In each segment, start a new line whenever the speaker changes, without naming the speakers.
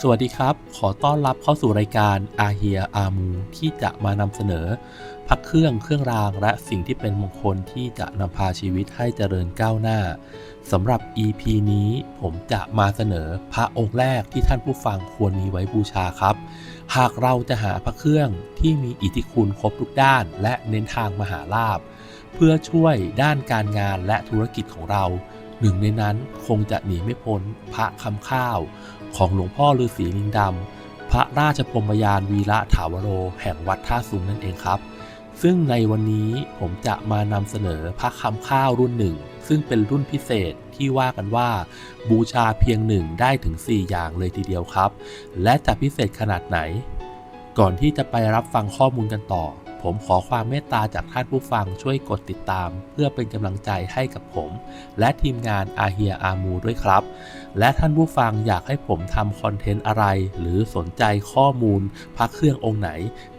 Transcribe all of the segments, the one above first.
สวัสดีครับ ขอต้อนรับเข้าสู่รายการอาเฮียอามูที่จะมานำเสนอพักเครื่องเครื่องรางและสิ่งที่เป็นมงคลที่จะนำพาชีวิตให้เจริญก้าวหน้าสำหรับ EP นี้ผมจะมาเสนอพระองค์แรกที่ท่านผู้ฟังควรมีไว้บูชาครับ หากเราจะหาพระเครื่องที่มีอิทธิคุณครบทุกด้าน และเน้นทางมหาลาภเพื่อช่วยด้านการงานและธุรกิจของเราหนึ่งในนั้นคงจะหนีไม่พ้นพระคำข้าว ของหลวงพ่อฤาษีลิงดำ พระราชพรมยานวีระถาวโร แห่งวัดท่าสุงนั่นเองครับ ซึ่งในวันนี้ผมจะมานำเสนอพระคำข้าวรุ่นหนึ่ง ซึ่งเป็นรุ่นพิเศษที่ว่ากันว่า บูชาเพียงหนึ่งได้ถึง 4 อย่างเลยทีเดียวครับ และจะพิเศษขนาดไหน ก่อนที่จะไปรับฟังข้อมูลกันต่อ ผมขอความเมตตาจากท่านผู้ฟังช่วยกดติดตาม เพื่อเป็นกำลังใจให้กับผม และทีมงานอาเฮียอามูด้วยครับ และท่านผู้ฟังอยากให้ผมทำคอนเทนต์อะไร หรือสนใจข้อมูลพระเครื่ององค์ไหน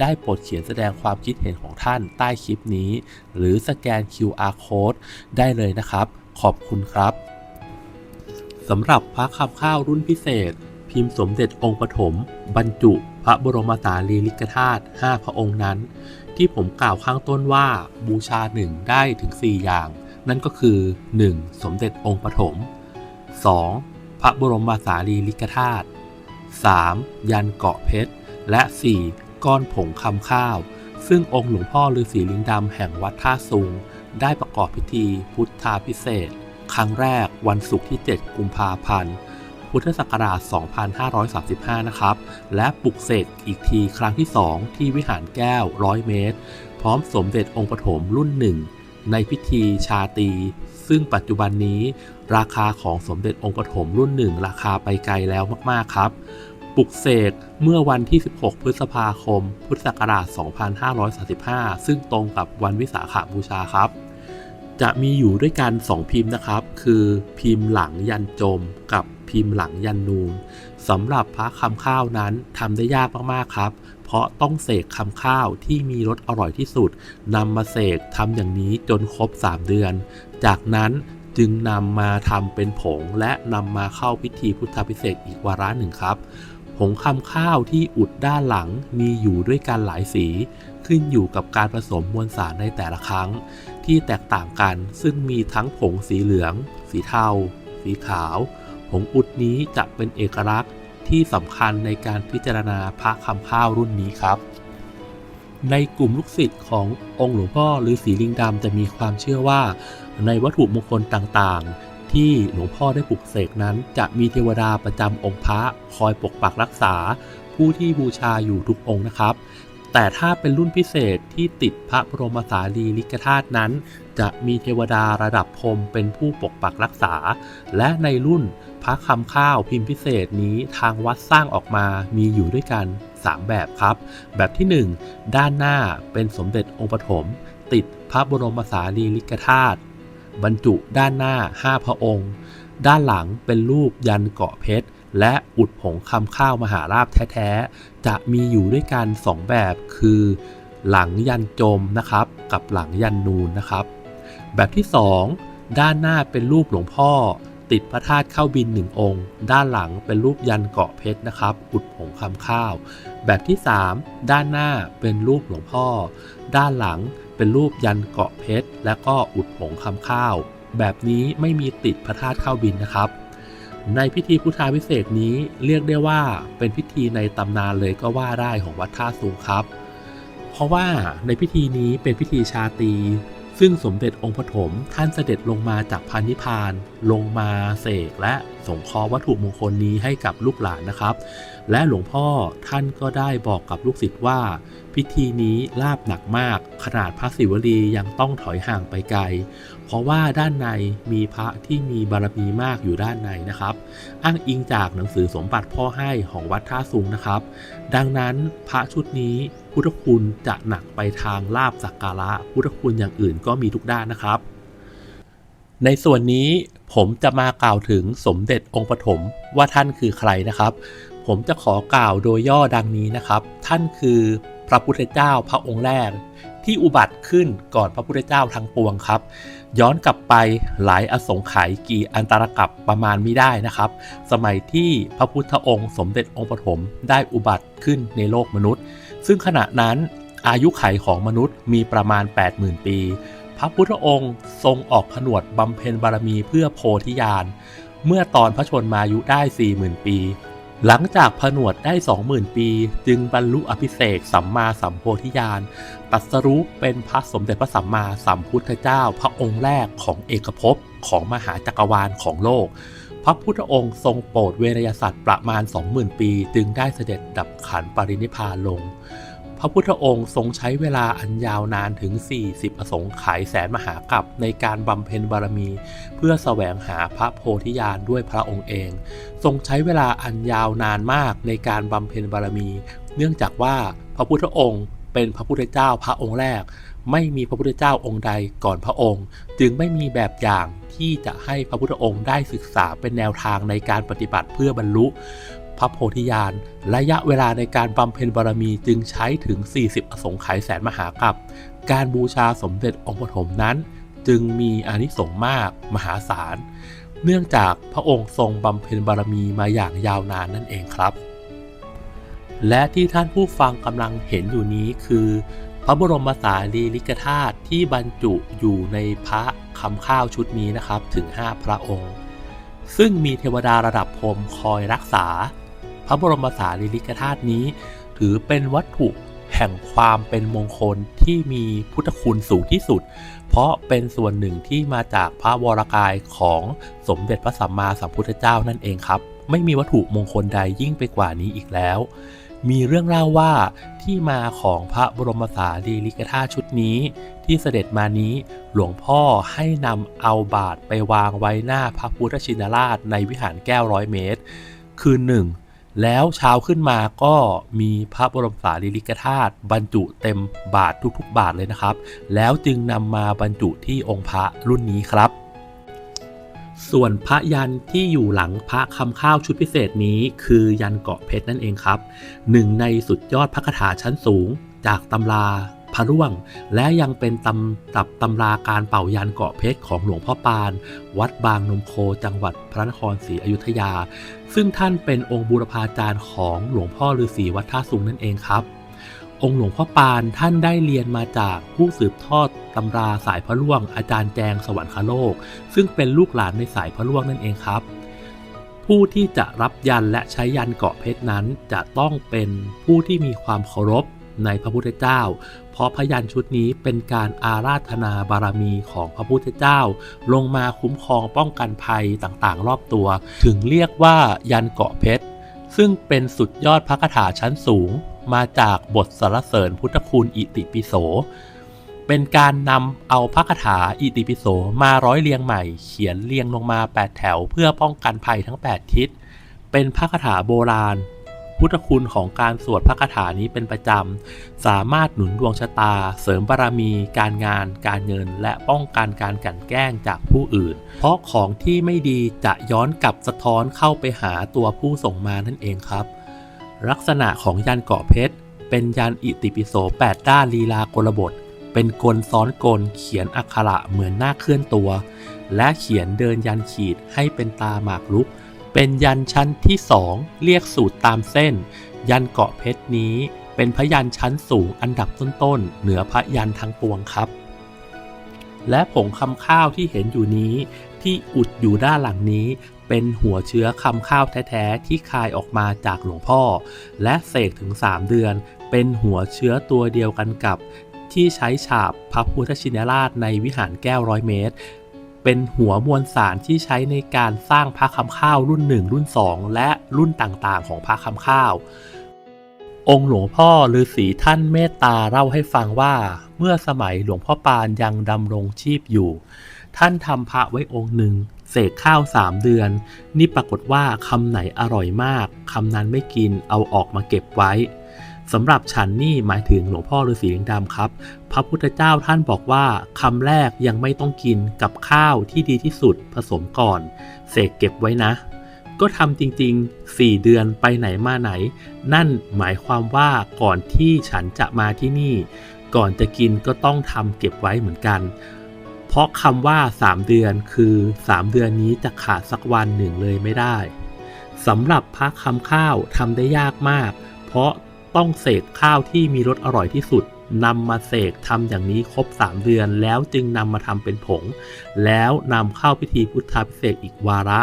ได้โปรดเขียนแสดงความคิดเห็นของท่านใต้คลิปนี้ หรือสแกน QR code ได้เลยนะครับ ขอบคุณครับสำหรับพระคำข้าวรุ่นพิเศษ พิมพ์สมเด็จองค์ปฐมบรรจุพระบรมสารีริกธาตุ5พระองค์นั้น ที่ผมกล่าวข้างต้นว่าบูชาหนึ่งได้ถึง 4 อย่าง นั่นก็คือ 1. สมเด็จองค์ปฐม 2. พระบรมสารีริกธาตุ 3. ยันเกาะเพชร และ 4. ก้อนผงคำข้าว ซึ่งองค์หลวงพ่อฤาษีลิงดำแห่งวัดท่าซุงได้ประกอบพิธีพุทธาพิเศษ ครั้งแรกวันศุกร์ที่ 7 กุมภาพันธ์ พุทธศักราช 2535 นะครับ และปลุกเสกอีกทีครั้งที่ 2 ที่วิหารแก้ว 100 เมตร พร้อมสมเด็จองค์ปฐมรุ่นหนึ่งในพิธีชาตี ซึ่งปัจจุบันนี้ราคาของสมเด็จองค์ปฐมรุ่นหนึ่งราคาไปไกลแล้วมากๆครับปลุกเสกเมื่อวันที่ 16 พฤษภาคม พุทธศักราช 2535 ซึ่งตรงกับวันวิสาขบูชาครับ จะมีอยู่ด้วยกัน 2 พิมพ์นะครับ คือพิมพ์หลังยันจมกับพิมพ์หลังยันนูนสำหรับพระคำข้าวนั้นทำได้ยากมากๆครับ เพราะต้องเสกคำข้าวที่มีรสอร่อยที่สุดนำมาเสกทำอย่างนี้จนครบ 3 เดือน จากนั้นจึงนำมาทำเป็นผงและนำมาเข้าพิธีพุทธพิเศษอีกวาระหนึ่งครับ ผงคำข้าวที่อุดด้านหลังมีอยู่ด้วยกันหลายสี ขึ้นอยู่กับการผสมมวลสารในแต่ละครั้ง ที่แตกต่างกัน ซึ่งมีทั้งผงสีเหลือง สีเทา สีขาว ผงอุดนี้จะเป็นเอกลักษณ์ที่สำคัญในการพิจารณาพระคำข้าวรุ่นนี้ครับ ในกลุ่มลูกศิษย์ขององค์หลวงพ่อหรือสีลิงดำจะมีความเชื่อว่า ในวัตถุมงคลต่างๆ ที่หลวงพ่อได้ปลุกเสกนั้น จะมีเทวดาประจำองค์พระคอยปกปักรักษาผู้ที่บูชาอยู่ทุกองค์นะครับ แต่ถ้าเป็นรุ่นพิเศษที่ติดพระบรมสารีริกธาตุนั้น จะมีเทวดาระดับพรมเป็นผู้ปกปักรักษา และในรุ่นพระคำข้าวพิมพ์พิเศษนี้ทางวัดสร้างออกมามีอยู่ด้วยกัน 3 แบบครับ แบบที่ 1 ด้านหน้าเป็นสมเด็จองค์ปฐมติดพระบรมสารีริกธาตุบรรจุด้านหน้า 5 พระองค์ ด้านหลังเป็นรูปยันเกาะเพชร และอุดผงคำข้าวมหาราบแท้ๆ จะมีอยู่ด้วยกัน 2 แบบคือ หลังยันจมนะครับ กับหลังยันนูนนะครับ แบบที่ 2 ด้านหน้าเป็นรูปหลวงพ่อ ติดพระธาตุเข้าบินหนึ่งองค์ ด้านหลังเป็นรูปยันเกาะเพชรนะครับ อุดผงคำข้าว แบบที่ 3 ด้านหน้าเป็นรูปหลวงพ่อ ด้านหลังเป็นรูปยันเกาะเพชรและก็อุดผงคำข้าว แบบนี้ไม่มีติดพระธาตุเข้าบินนะครับ ในพิธีพุทธาพิเศษนี้เรียกได้ว่าเป็นพิธีในตำนานเลยก็ว่าได้ของวัดท่าสูงครับ เพราะว่าในพิธีนี้เป็นพิธีชาตี ซึ่งสมเด็จองค์ปฐมท่านเสด็จลงมาจากพานิพาน ลงมาเสกและสงเคราะห์วัตถุมงคลนี้ให้กับลูกหลานนะครับ และหลวงพ่อท่านก็ได้บอกกับลูกศิษย์ว่า พิธีนี้ลาบหนักมาก ขนาดพระศิวลียังต้องถอยห่างไปไกล เพราะว่าด้านในมีพระที่มีบารมีมากอยู่ด้านในนะครับ อ้างอิงจากหนังสือสมบัติพ่อให้ของวัดท่าซุงนะครับ ดังนั้นพระชุดนี้พุทธคุณจะหนักไปทางลาบสักการะพุทธคุณอย่างอื่นก็มีทุกด้านนะครับในส่วนนี้ ผมจะมากล่าวถึงสมเด็จองค์ปฐมว่าท่านคือใครนะครับ ผมจะขอกล่าวโดยย่อดังนี้นะครับ ท่านคือพระพุทธเจ้าพระองค์แรก ที่อุบัติขึ้นก่อนพระพุทธเจ้าทั้งปวงครับ ย้อนกลับไปหลายอสงไขยกี่อันตรกับประมาณไม่ได้นะครับ สมัยที่พระพุทธองค์ สมเด็จองค์ปฐมได้อุบัติขึ้นในโลกมนุษย์ ซึ่งขณะนั้นอายุไขของมนุษย์มีประมาณ 80,000 ปี ระพุทธองค์ทรงออกผนวดบำเพ็ญบารมีเพื่อโพธิญาณ เมื่อตอนพระชนมายุได้ 40,000 ปี หลังจากผนวดได้ 20,000 ปี จึงบรรลุอภิเษกสัมมาสัมโพธิญาณตรัสรู้เป็นพระสมเด็จพระสัมมาสัมพุทธเจ้า พระองค์แรกของเอกภพของมหาจักรวาลของโลกพระพุทธองค์ทรงโปรดเวนยสัตว์ประมาณ 20,000 ปี จึงได้เสด็จดับขันปรินิพานลง ระพุทธองค์ทรงใช้เวลาอันยาวนานถึง 40อสงไขยแสนมหากรัปในการบำเพ็ญบารมี เพื่อแสวงหาพระโพธิญาณด้วยพระองค์เอง ทรงใช้เวลาอันยาวนานมากในการบำเพ็ญบารมี เนื่องจากว่าพระพุทธองค์เป็นพระพุทธเจ้าพระองค์แรก ไม่มีพระพุทธเจ้าองค์ใดก่อนพระองค์ จึงไม่มีแบบอย่างที่จะให้พระพุทธองค์ได้ศึกษาเป็นแนวทางในการปฏิบัติเพื่อบรรลุ ระโพธิญาณ ระยะเวลาในการบำเพ็ญบารมีจึงใช้ถึง 40 อสงไขยแสนมหากรัปการบูชาสมเด็จองค์ปฐมนั้น จึงมีอนิสงส์มากมหาศาล เนื่องจากพระองค์ทรงบำเพ็ญบารมีมาอย่างยาวนานนั่นเองครับ และที่ท่านผู้ฟังกำลังเห็นอยู่นี้คือ พระบรมสารีริกธาตุที่บรรจุอยู่ในพระคำข้าวชุดนี้นะครับถึง 5 พระองค์ซึ่งมีเทวดาระดับพรมคอยรักษา ระบรมสารีริกธาตุนี้ ถือเป็นวัตถุแห่งความเป็นมงคลที่มีพุทธคุณสูงที่สุด เพราะเป็นส่วนหนึ่งที่มาจากพระวรกายของสมเด็จพระสัมมาสัมพุทธเจ้านั่นเองครับ ไม่มีวัตถุมงคลใดยิ่งไปกว่านี้อีกแล้ว มีเรื่องเล่าว่าที่มาของพระบรมสารีริกธาตุชุดนี้ ที่เสด็จมานี้หลวงพ่อให้นำเอาบาทไปวางไว้หน้าพระพุทธชินราชในวิหารแก้วร้อยเมตร คืนหนึ่ง แล้วเช้าขึ้นมาก็มีพระบรมสารีริกธาตุบรรจุเต็มบาททุกๆ บาทเลยนะครับ แล้วจึงนำมาบรรจุที่องค์พระรุ่นนี้ครับ ส่วนพระยันที่อยู่หลังพระคำข้าวชุดพิเศษนี้ คือยันเกาะเพชรนั่นเองครับหนึ่งในสุดยอดพระคาถาชั้นสูงจากตำรา พระร่วง และยังเป็นตำตับตำราการเป่ายันเกาะเพชรของหลวงพ่อปาน วัดบางนมโคจังหวัดพระนครศรีอยุธยา ซึ่งท่านเป็นองค์บูรพาจารย์ของหลวงพ่อฤาษีวัดท่าสุงนั่นเองครับองค์หลวงพ่อปานท่านได้เรียนมาจากผู้สืบทอดตำราสายพระร่วง อาจารย์แจงสวรรคโลก ซึ่งเป็นลูกหลานในสายพระร่วงนั่นเองครับ ผู้ที่จะรับยันและใช้ยันเกาะเพชรนั้นจะต้องเป็นผู้ที่มีความเคารพในพระพุทธเจ้า เพราะพยันชุดนี้เป็นการอาราธนาบารมีของพระพุทธเจ้า ลงมาคุ้มครองป้องกันภัยต่างๆ รอบตัว ถึงเรียกว่ายันเกาะเพชร ซึ่งเป็นสุดยอดพระคาถาชั้นสูง มาจากบทสรรเสริญพุทธคุณอิติปิโส เป็นการนำเอาพระคาถาอิติปิโสมาร้อยเรียงใหม่ เขียนเรียงลงมา 8 แถวเพื่อป้องกันภัยทั้ง 8 ทิศเป็นพระคาถาโบราณ พุทธคุณของการสวดพระคาถานี้เป็นประจำ สามารถหนุนดวงชะตา เสริมบารมี การงาน การเงิน และป้องกันการกลั่นแกล้งจากผู้อื่น เพราะของที่ไม่ดีจะย้อนกลับสะท้อนเข้าไปหาตัวผู้ส่งมานั่นเองครับ ลักษณะของยันเกาะเพชร เป็นยันอิติปิโส 8 ด้านลีลากลบท เป็นกลซ้อนกลเขียนอักขระเหมือนหน้าเคลื่อนตัว และเขียนเดินยันขีดให้เป็นตาหมากรุก เป็นยันชั้นที่2เรียกสูตรตามเส้น ยันเกาะเพชรนี้ เป็นพยันชั้นสูงอันดับต้นๆ เหนือพยันทั้งปวงครับ และผงคำข้าวที่เห็นอยู่นี้ที่อุดอยู่ด้านหลังนี้ เป็นหัวเชื้อคำข้าวแท้ๆที่คายออกมาจากหลวงพ่อ และเสกถึง 3 เดือน เป็นหัวเชื้อตัวเดียวกันกับที่ใช้ฉาบพระพุทธชินราชในวิหารแก้วร้อยเมตร เป็นหัวมวลสารที่ใช้ในการสร้างพระคำข้าวรุ่น 1 รุ่น 2 และรุ่นต่างๆ ของพระคำข้าว องค์หลวงพ่อฤาษีท่านเมตตาเล่าให้ฟังว่า เมื่อสมัยหลวงพ่อปานยังดำรงชีพอยู่ ท่านทำพระไว้องค์หนึ่งเสกข้าวสามเดือน นี่ปรากฏว่าคำไหนอร่อยมากคำนั้นไม่กินเอาออกมาเก็บไว้ สำหรับฉันนี่หมายถึงหลวงพ่อฤาษีลิงดำครับ พระพุทธเจ้าท่านบอกว่าคำแรกยังไม่ต้องกินกับข้าวที่ดีที่สุดผสมก่อน เสกเก็บไว้นะ ก็ทำจริงๆ 4 เดือนไปไหนมาไหน นั่นหมายความว่าก่อนที่ฉันจะมาที่นี่ ก่อนจะกินก็ต้องทำเก็บไว้เหมือนกัน เพราะคำว่า 3 เดือนคือ 3 เดือนนี้จะขาดสักวันหนึ่งเลยไม่ได้สำหรับพระคำข้าวทำได้ยากมาก เพราะ ต้องเสกข้าวที่มีรสอร่อยที่สุดนำมาเสกทำอย่างนี้ครบ 3 เดือนแล้วจึงนำมาทำเป็นผง แล้วนำเข้าพิธีพุทธาพิเศษอีกวาระ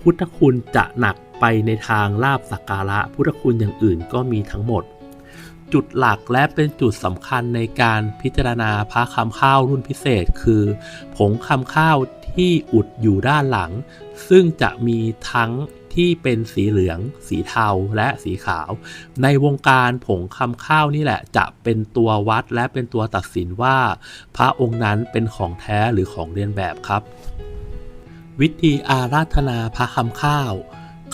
พุทธคุณจะหนักไปในทางลาบสักการะ พุทธคุณอย่างอื่นก็มีทั้งหมด จุดหลักและเป็นจุดสำคัญในการพิจารณาพระคำข้าวรุ่นพิเศษ คือ ผงคำข้าวที่อุดอยู่ด้านหลัง ซึ่งจะมีทั้ง ที่เป็นสีเหลือง สีเทาและสีขาว ในวงการผงคำข้าวนี่แหละ จะเป็นตัววัดและเป็นตัวตัดสินว่า พระองค์นั้นเป็นของแท้หรือของเลียนแบบครับ วิธีอาราธนาพระคำข้าว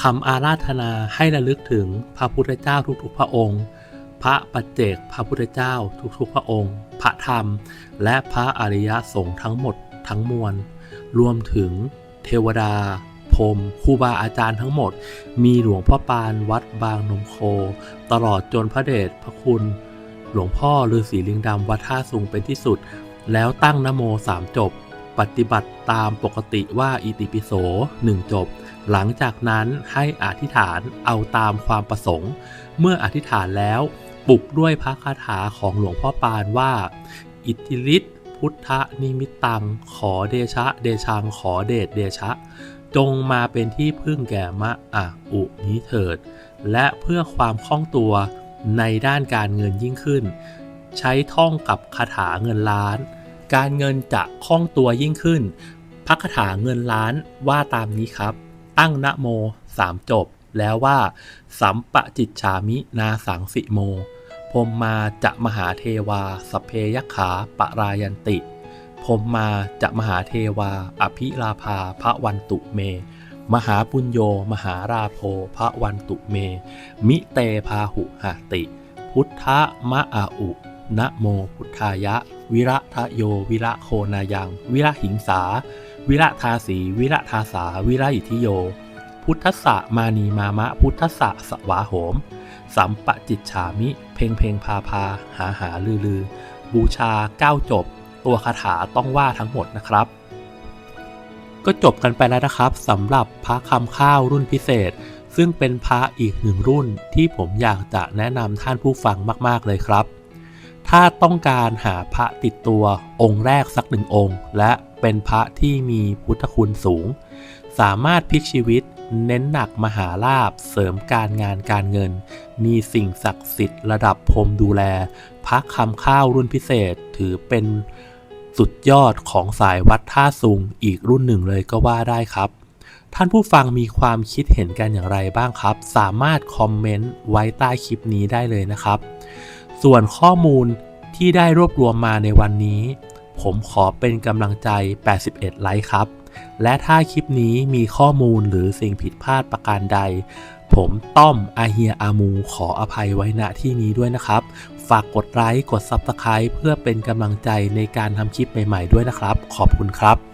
คำอาราธนาให้ระลึกถึงพระพุทธเจ้าทุกๆ พระองค์ พระปัจเจกพระพุทธเจ้าทุกๆ พระองค์ พระธรรม และพระอริยสงฆ์ทั้งหมดทั้งมวล รวมถึงเทวดา มครูบาอาจารย์ทั้งหมด มีหลวงพ่อปานวัดบางนมโค ตลอดจนพระเดชพระคุณ หลวงพ่อฤาษีลิงดำวัดท่าสุงเป็นที่สุด แล้วตั้งนโมสามจบ ปฏิบัติตามปกติว่าอิติปิโสหนึ่งจบ หลังจากนั้นให้อธิษฐานเอาตามความประสงค์ เมื่ออธิษฐานแล้วปลุกด้วยพระคาถาของหลวงพ่อปานว่า อิทธิฤทธิพุทธนิมิตตัง ขอเดชะ เดชัง ขอเดชเดชะ จงมาเป็นที่พึ่งแก่มะอะอุนี้เถิด และเพื่อความคล่องตัวในด้านการเงินยิ่งขึ้น ใช้ท่องกับคาถาเงินล้าน การเงินจะคล่องตัวยิ่งขึ้น พระคาถาเงินล้านว่าตามนี้ครับ ตั้งนะโมสามจบ แล้วว่า สัมปะจิตฉามินาสังสิโมพมมาจะมหาเทวาสเพยขาปรายันติ พรหมมาจะมหาเทวา อภิลาภาพระวันตุเม มหาปุญโย มหาราโพพระวันตุเม มิเตพาหุหติ พุทธะมะอาอุ นะโมพุทธายะ วิระทะโย วิระโคนายัง วิระหิงสา วิระทาสี วิระทาสา วิระอิทิโย พุทธะมานีมามะ พุทธะสวาโหม สัมปะจิตฉามิ เพ่งเพ่งพาพา หาหาลือลือ บูชาเก้าจบ ตัวคาถาต้องว่าทั้งหมดนะครับ ก็จบกันไปแล้วนะครับสำหรับพระคำข้าวรุ่นพิเศษ ซึ่งเป็นพระอีกหนึ่งรุ่นที่ผมอยากจะแนะนำท่านผู้ฟังมาก ๆ เลยครับ ถ้าต้องการหาพระติดตัวองค์แรกสักหนึ่งองค์ และเป็นพระที่มีพุทธคุณสูง สามารถพลิกชีวิตเน้นหนักมหาลาภเสริมการงานการเงิน มีสิ่งศักดิ์สิทธิ์ระดับพรมดูแลพระคำข้าวรุ่นพิเศษถือเป็น สุดยอดของสายวัดท่าซุงอีกรุ่นหนึ่งเลยก็ว่าได้ครับ ท่านผู้ฟังมีความคิดเห็นกันอย่างไรบ้างครับ สามารถคอมเมนต์ไว้ใต้คลิปนี้ได้เลยนะครับ ส่วนข้อมูลที่ได้รวบรวมมาในวันนี้ ผมขอเป็นกำลังใจ 81 ไลค์ครับ และถ้าคลิปนี้มีข้อมูลหรือสิ่งผิดพลาดประการใดผมต้อมอาเฮียอามูขออภัยไว้ณที่นี้ด้วยนะครับ ฝากกดไลค์กด Subscribe เพื่อเป็นกำลังใจในการทำคลิปใหม่ ๆ ด้วยนะครับ ขอบคุณครับ